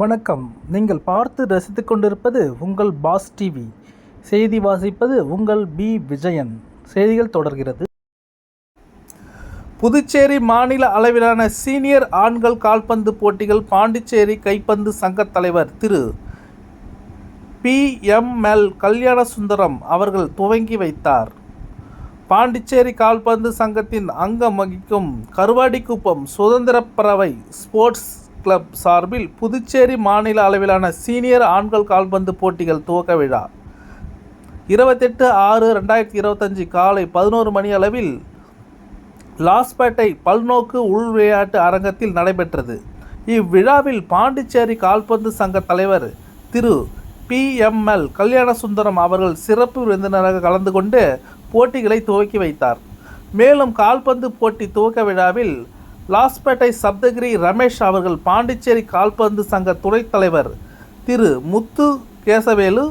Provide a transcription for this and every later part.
வணக்கம். நீங்கள் பார்த்து ரசித்து கொண்டிருப்பது உங்கள் பாஸ் டிவி. செய்தி வாசிப்பது உங்கள் பி. விஜயன். செய்திகள் தொடர்கிறது. புதுச்சேரி மாநில அளவிலான சீனியர் ஆண்கள் கால்பந்து போட்டிகள் பாண்டிச்சேரி கைப்பந்து சங்கத் தலைவர் திரு. பிஎம்எல் கல்யாண சுந்தரம் அவர்கள் துவங்கி வைத்தார். பாண்டிச்சேரி கால்பந்து சங்கத்தின் அங்கம் வகிக்கும் கருவாடிக்குப்பம் சுதந்திர பறவை ஸ்போர்ட்ஸ் கிளப் சார்பில் புதுச்சேரி மாநில அளவிலான சீனியர் ஆண்கள் கால்பந்து போட்டிகள் துவக்க விழா. இருபத்தெட்டு ஆறு ரெண்டாயிரத்தி இருபத்தஞ்சி காலை பதினோரு மணி அளவில் லாஸ்பேட்டை பல்நோக்கு உள் விளையாட்டு அரங்கத்தில் நடைபெற்றது. இவ்விழாவில் பாண்டிச்சேரி கால்பந்து சங்க தலைவர் திரு பிஎம்எல் கல்யாணசுந்தரம் அவர்கள் சிறப்பு விருந்தினராக கலந்து கொண்டு போட்டிகளை துவக்கி வைத்தார். மேலும் கால்பந்து போட்டி துவக்க விழாவில் லாஸ்பேட்டை சப்தகிரி ரமேஷ் அவர்கள் பாண்டிச்சேரி கால்பந்து சங்க துணைத் தலைவர் திரு முத்து கேசவேலு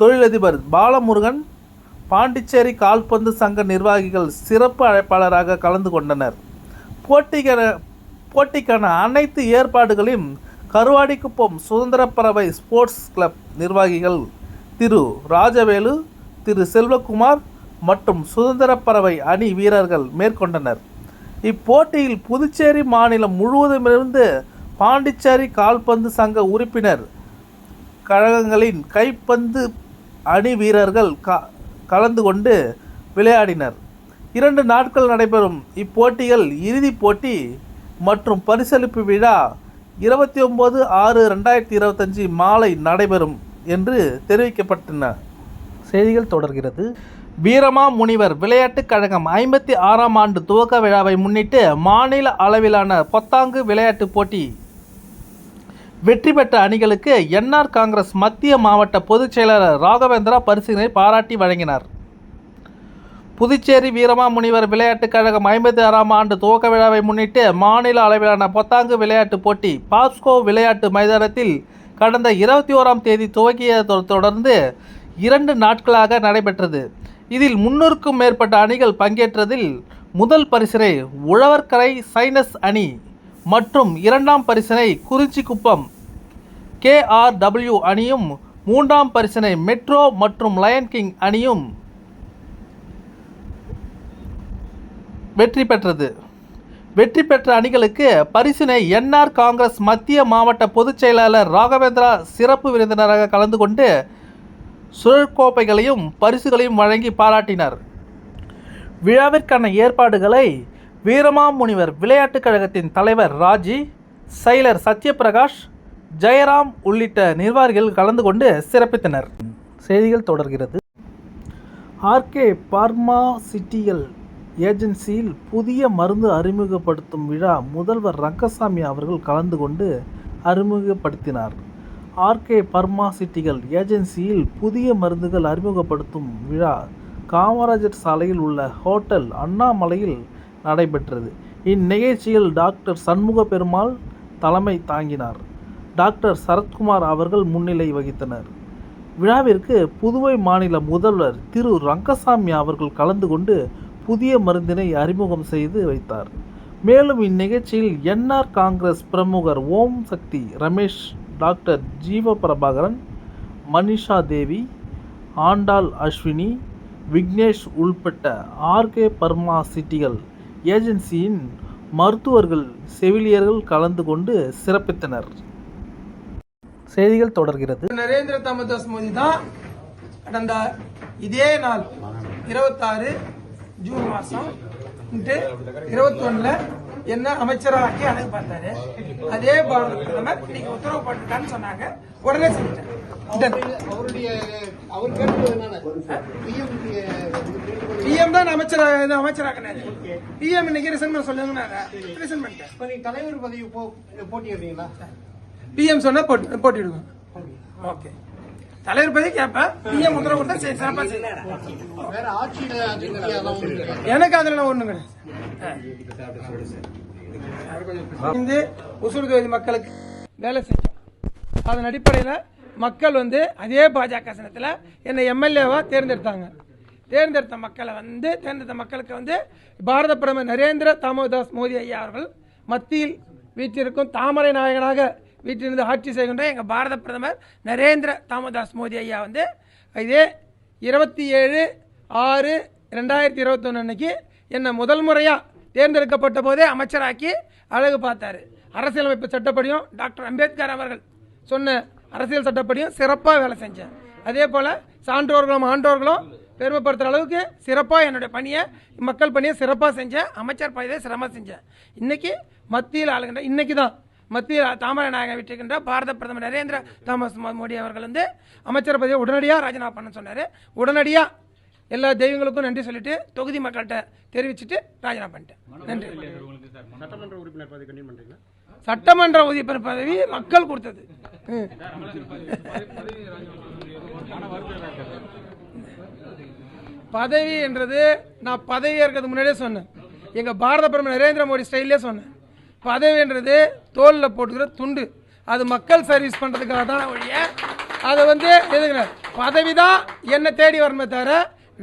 தொழிலதிபர் பாலமுருகன் பாண்டிச்சேரி கால்பந்து சங்க நிர்வாகிகள் சிறப்பு அழைப்பாளராக கலந்து கொண்டனர். போட்டிக்கான போட்டிக்கான அனைத்து ஏற்பாடுகளையும் கருவாடிக்குப்பம் சுதந்திரப்பறவை ஸ்போர்ட்ஸ் கிளப் நிர்வாகிகள் திரு ராஜவேலு திரு செல்வகுமார் மற்றும் சுதந்திரப்பறவை அணி வீரர்கள் மேற்கொண்டனர். இப்போட்டியில் புதுச்சேரி மாநிலம் முழுவதுமிருந்து பாண்டிச்சேரி கால்பந்து சங்க உறுப்பினர் கழகங்களின் கைப்பந்து அணி வீரர்கள் க கலந்து கொண்டு விளையாடினர். இரண்டு நாட்கள் நடைபெறும் இப்போட்டிகள் இறுதிப் போட்டி மற்றும் பரிசளிப்பு விழா இருபத்தி ஒம்பது ஆறு ரெண்டாயிரத்தி இருபத்தஞ்சி மாலை நடைபெறும் என்று தெரிவிக்கப்பட்டன. செய்திகள் தொடர்கிறது. வீரமா முனிவர் விளையாட்டுக் கழகம் ஐம்பத்தி ஆறாம் ஆண்டு துவக்க விழாவை முன்னிட்டு மாநில அளவிலான பத்தாங்கு விளையாட்டுப் போட்டி. வெற்றி பெற்ற அணிகளுக்கு என்ஆர் காங்கிரஸ் மத்திய மாவட்ட பொதுச் செயலாளர் ராகவேந்திரா பரிசுகளை பாராட்டி வழங்கினார். புதுச்சேரி வீரமா முனிவர் விளையாட்டுக் கழகம் ஐம்பத்தி ஆறாம் ஆண்டு துவக்க விழாவை முன்னிட்டு மாநில அளவிலான பத்தாங்கு விளையாட்டுப் போட்டி பாஸ்கோ விளையாட்டு மைதானத்தில் கடந்த இருபத்தி ஓராம் தேதி துவக்கியதை தொடர்ந்து இரண்டு நாட்களாக நடைபெற்றது. இதில் முன்னூறுக்கும் மேற்பட்ட அணிகள் பங்கேற்றதில் முதல் பரிசினை உழவர்கரை சைனஸ் அணி மற்றும் இரண்டாம் பரிசினை குறிஞ்சிக்குப்பம் கேஆர்டபிள்யூ அணியும் மூன்றாம் பரிசினை மெட்ரோ மற்றும் லயன் கிங் அணியும் வெற்றி பெற்றது. வெற்றி பெற்ற அணிகளுக்கு பரிசினை என்ஆர் காங்கிரஸ் மத்திய மாவட்ட பொதுச் செயலாளர் ராகவேந்திரா சிறப்பு விருந்தினராக கலந்து கொண்டு சுழற்கோப்பைகளையும் பரிசுகளையும் வழங்கி பாராட்டினர். விழாவிற்கான ஏற்பாடுகளை வீரமாமுனிவர் விளையாட்டுக் கழகத்தின் தலைவர் ராஜி செயலர் சத்யபிரகாஷ் ஜெயராம் உள்ளிட்ட நிர்வாகிகள் கலந்து கொண்டு சிறப்பித்தனர். செய்திகள் தொடர்கிறது. ஆர்கே பார்மாசிட்டியல் ஏஜென்சியில் புதிய மருந்து அறிமுகப்படுத்தும் விழா முதல்வர் ரங்கசாமி அவர்கள் கலந்து கொண்டு அறிமுகப்படுத்தினார். ஆர்கே பர்மாசிட்டிகள் ஏஜென்சியில் புதிய மருந்துகள் அறிமுகப்படுத்தும் விழா காமராஜர் சாலையில் உள்ள ஹோட்டல் அண்ணாமலையில் நடைபெற்றது. இந்நிகழ்ச்சியில் டாக்டர் சண்முக பெருமாள் தலைமை தாங்கினார். டாக்டர் சரத்குமார் அவர்கள் முன்னிலை வகித்தனர். விழாவிற்கு புதுவை மாநில முதல்வர் திரு ரங்கசாமி அவர்கள் கலந்து கொண்டு புதிய மருந்தினை அறிமுகம் செய்து வைத்தார். மேலும் இந்நிகழ்ச்சியில் என்ஆர் காங்கிரஸ் பிரமுகர் ஓம் சக்தி ரமேஷ் டாக்டர் ஜீவ பிரபாகரன் மனிஷா தேவி ஆண்டாள் அஸ்வினி விக்னேஷ் உள்பட்ட ஆர்கே பர்மா சிட்டிகள் ஏஜென்சியின் மருத்துவர்கள் செவிலியர்கள் கலந்து கொண்டு சிறப்பித்தனர். செய்திகள் தொடர்கிறது. நரேந்திர தாமதாஸ் மோடி தான் கடந்த இதே நாள் இருபத்தாறு ஜூன் மாதம் இருபத்தி ஒன்றில் என்ன அமைச்சராக்கி அழகு பார்த்தாரு. அதே பாரத பிரதமர் இன்னைக்கு உத்தரவு போட்டுட்டான்னு சொன்னாங்க. உடனே என்னன்னா பிஎம் தான் அமைச்சரா அமைச்சராக்கினாரு. பிஎம் இன்னைக்கு ரிசைன் பண்ண சொல்லுங்க ரிசைன் பண்ணிட்டேன் தலைவர் பதவி போ போட்டியிடுறீங்களா? பிஎம் சொன்னா போட்டு போட்டிடுவேன் ஓகே தலைவர் பத்தி கேட்பேன். பிஎம் உத்தரவு கொடுத்தா சரி சிறப்பா செய்யலாம் ஒண்ணும். எனக்கு அதுல ஒண்ணு கிடையாது இந்த உசூர் தொகுதி மக்களுக்கு வேலை செஞ்சோம். அதன் அடிப்படையில் மக்கள் வந்து அதே பாஜக சனத்தில் என்னை எம்எல்ஏவா தேர்ந்தெடுத்தாங்க. தேர்ந்தெடுத்த மக்களை வந்து தேர்ந்தெடுத்த மக்களுக்கு வந்து பாரத பிரதமர் நரேந்திர தாமோதாஸ் மோடி ஐயா அவர்கள் மத்தியில் வீற்றிருக்கும் தாமரை நாயகனாக வீட்டிலிருந்து ஆட்சி செய்கின்ற எங்கள் பாரத பிரதமர் நரேந்திர தாமோதாஸ் மோடி ஐயா வந்து இதே இருபத்தி ஏழு ஆறு ரெண்டாயிரத்தி இருபத்தொன்று அன்னைக்கு என்னை முதல் முறையாக தேர்ந்தெடுக்கப்பட்ட போதே அமைச்சராக்கி அழகு பார்த்தாரு. அரசியலமைப்பு சட்டப்படியும் டாக்டர் அம்பேத்கர் அவர்கள் சொன்ன அரசியல் சட்டப்படியும் சிறப்பாக வேலை செஞ்சேன். அதே போல் சான்றோர்களும் ஆண்டோர்களும் பெருமைப்படுத்துகிற அளவுக்கு சிறப்பாக என்னுடைய பணியை மக்கள் பணியை சிறப்பாக செஞ்சேன். அமைச்சர் பணியை சிரமமாக செஞ்சேன். இன்றைக்கி மத்தியில் ஆளுகின்ற இன்றைக்கி தான் மத்தியில் தாமரை நாயகம் விட்டிருக்கின்ற பாரத பிரதமர் நரேந்திர தாமஸ் மோடி அவர்கள் வந்து அமைச்சர் பதவியை உடனடியாக ராஜினாமா பண்ண சொன்னார். உடனடியாக எல்லா தெய்வங்களுக்கும் நன்றி சொல்லிட்டு தொகுதி மக்கள்கிட்ட தெரிவிச்சுட்டு ராஜினாமா பண்ணிட்டேன் நன்றி. சட்டமன்ற உறுப்பினர் பதவி கண்டினியூ பண்றீங்களா? சட்டமன்ற உறுப்பினர் பதவி மக்கள் கொடுத்தது. பதவி என்றது நான் பதவி ஏற்கிறது முன்னாடியே சொன்னேன். எங்கள் பாரத பிரதமர் நரேந்திர மோடி ஸ்டைல்லே சொன்னேன். பதவின்றது தோலில் போட்டுக்கிற துண்டு. அது மக்கள் சர்வீஸ் பண்ணுறதுக்காக தான் ஒழிய அது வந்து எதுங்க பதவி தான் என்னை தேடி வரணுமே தவிர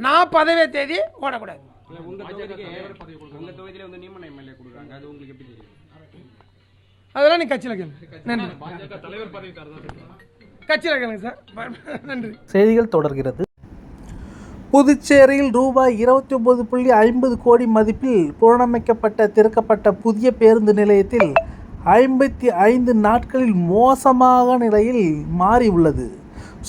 நான் பதவியை தேடி ஓடக்கூடாது. அதெல்லாம் நீ கட்சியில் கேளு. நன்றி. கட்சியில் கேளுங்க சார். நன்றி. செய்திகள் தொடர்கிறது. புதுச்சேரியில் ரூபாய் இருபத்தி ஒன்பது புள்ளி ஐம்பது கோடி மதிப்பில் புனரமைக்கப்பட்ட திறக்கப்பட்ட புதிய பேருந்து நிலையத்தில் ஐம்பத்தி ஐந்து நாட்களில் மோசமாக நிலையில் மாறியுள்ளது.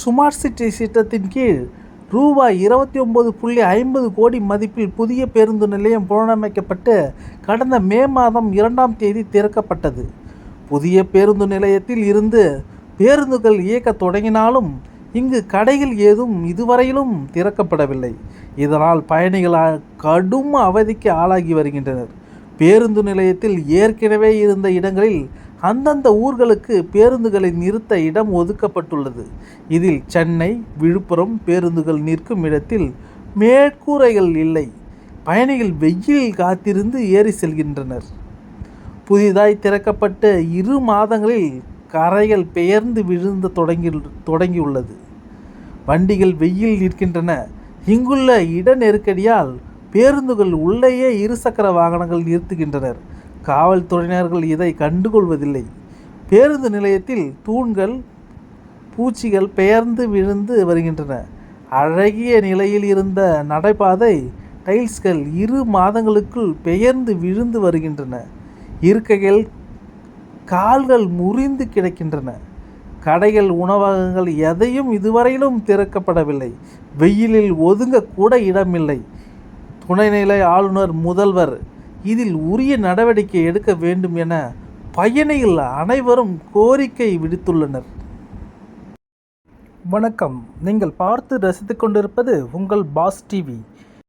சுமார்ட் சிட்டி திட்டத்தின் கீழ் ரூபாய் இருபத்தி ஒன்பது புள்ளி ஐம்பது கோடி மதிப்பில் புதிய பேருந்து நிலையம் புனரமைக்கப்பட்டு கடந்த மே மாதம் இரண்டாம் தேதி திறக்கப்பட்டது. புதிய பேருந்து நிலையத்தில் இருந்து பேருந்துகள் இயக்கத் தொடங்கினாலும் இங்கு கடைகள் ஏதும் இதுவரையிலும் திறக்கப்படவில்லை. இதனால் பயணிகள் கடும் அவதிக்கு ஆளாகி வருகின்றனர். பேருந்து நிலையத்தில் ஏற்கனவே இருந்த இடங்களில் அந்தந்த ஊர்களுக்கு பேருந்துகளை நிறுத்த இடம் ஒதுக்கப்பட்டுள்ளது. இதில் சென்னை விழுப்புரம் பேருந்துகள் நிற்கும் இடத்தில் மேற்கூரைகள் இல்லை. பயணிகள் வெயிலில் காத்திருந்து ஏறி செல்கின்றனர். புதிதாய் திறக்கப்பட்ட இரு மாதங்களில் கரைகள் பெயர்ந்து விழுந்து தொடங்கி தொடங்கியுள்ளது. வண்டிகள் வெயில் நிற்கின்றன. இங்குள்ள இட நெருக்கடியால் பேருந்துகள் உள்ளேயே இருசக்கர வாகனங்கள் நிறுத்துகின்றனர். காவல்துறையினர்கள் இதை கண்டுகொள்வதில்லை. பேருந்து நிலையத்தில் தூண்கள் பூச்சிகள் பெயர்ந்து விழுந்து வருகின்றன. அழகிய நிலையில் இருந்த நடைபாதை டைல்ஸ்கள் இரு மாதங்களுக்குள் பெயர்ந்து விழுந்து வருகின்றன. இருக்கைகள் கால்கள் முறிந்து கிடக்கின்றன. கடைகள் உணவகங்கள் எதையும் இதுவரையிலும் திறக்கப்படவில்லை. வெயிலில் ஒதுங்க கூட இடமில்லை. துணைநிலை ஆளுநர் முதல்வர் இதில் உரிய நடவடிக்கை எடுக்க வேண்டும் என பயணிகள் அனைவரும் கோரிக்கை விடுத்துள்ளனர். வணக்கம். நீங்கள் பார்த்து ரசித்துக் கொண்டிருப்பது உங்கள் பாஸ் டிவி.